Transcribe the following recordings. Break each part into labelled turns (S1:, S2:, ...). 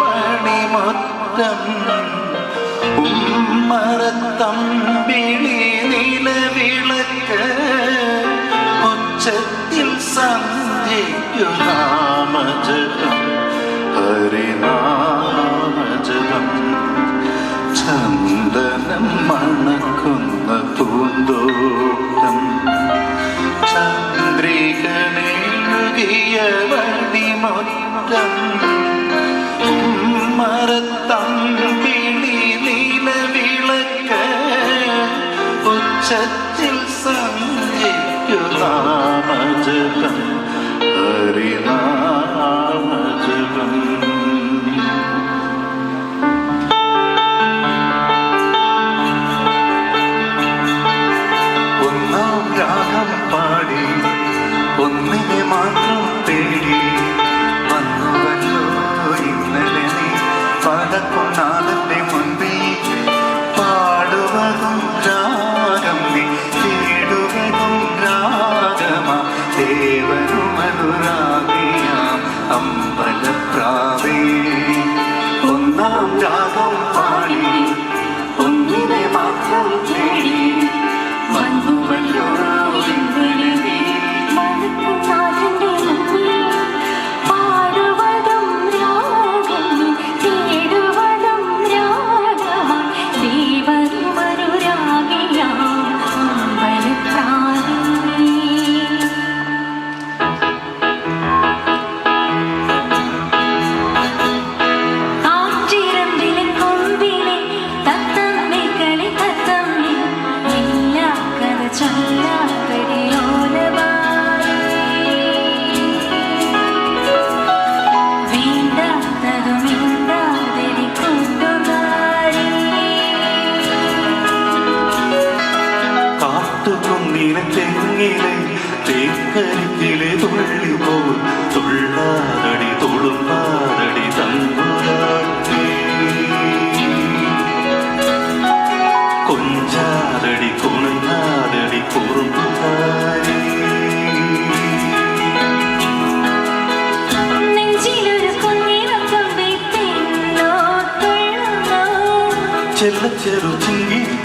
S1: മണിമുത്തം ഉമ്മറത്തമ്പിളി നിലവിളക്ക് ഉച്ചത്തിൽ സന്ധ്യയ്ക്കു നാമജപം ഹരിനാമജപം. ചന്ദനം മണക്കുന്ന പൂന്തോട്ടം. ചന്ദ്രികനെ
S2: മണിമുത്തം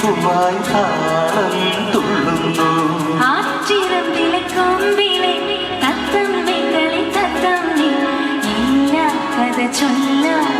S2: വിളക്കുമായി താളം തുള്ളുന്നു
S1: ആറ്റിരം വിളക്കും
S2: വിളി തത്തം വിളി തത്തം എല്ലാ കഥ ചൊല്ലാം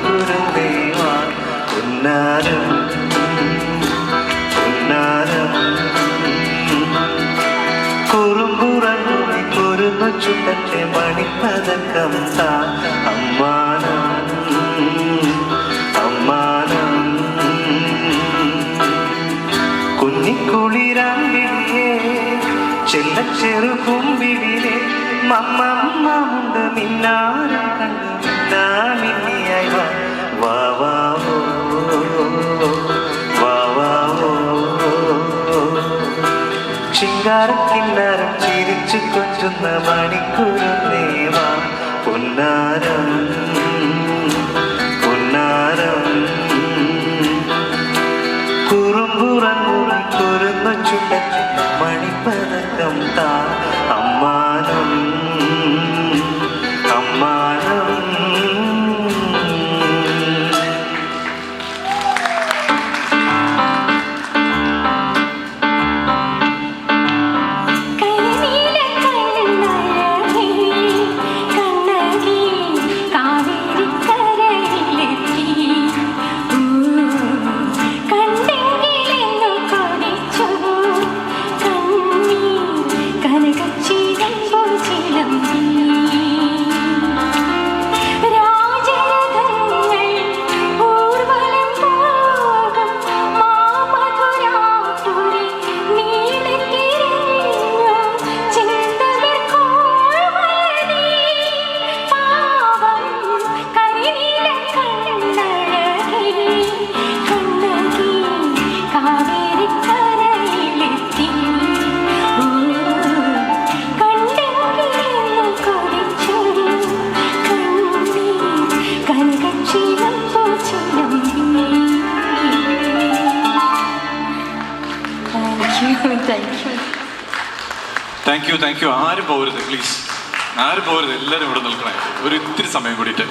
S2: குருந்தேவான் பொன்னாரம் பொன்னாரம் குறும்புறன் குறும்பு சுட்டத்தை மணிப்பதக்கம் தான் அம்மானம் அம்மானம். குன்னி செல்ல செருப்பு മമ്മമ്മമുണ്ട് മിന്നാരം കണ്ട് മിന്നാമിന്നിയായി വാ വാ വാ വാ ഓ. ചിങ്കാരക്കിന്നാരം ചിരിച്ചു കൊഞ്ചുന്ന മണിക്കൂറുന്നേവാ പൊന്നാരം പൊന്നാരം കുറുമ്പുറങ്ങുറി കുറുന്ന ചുണ്ടച്ച് മണിപ്പതക്കം താ
S3: താങ്ക് യു താങ്ക് യു ആരും പോകരുത് പ്ലീസ് ആരും പോകരുത് എല്ലാവരും ഇവിടെ നിൽക്കണേ. ഒരു ഇത്തിരി സമയം കൂടിയിട്ട്.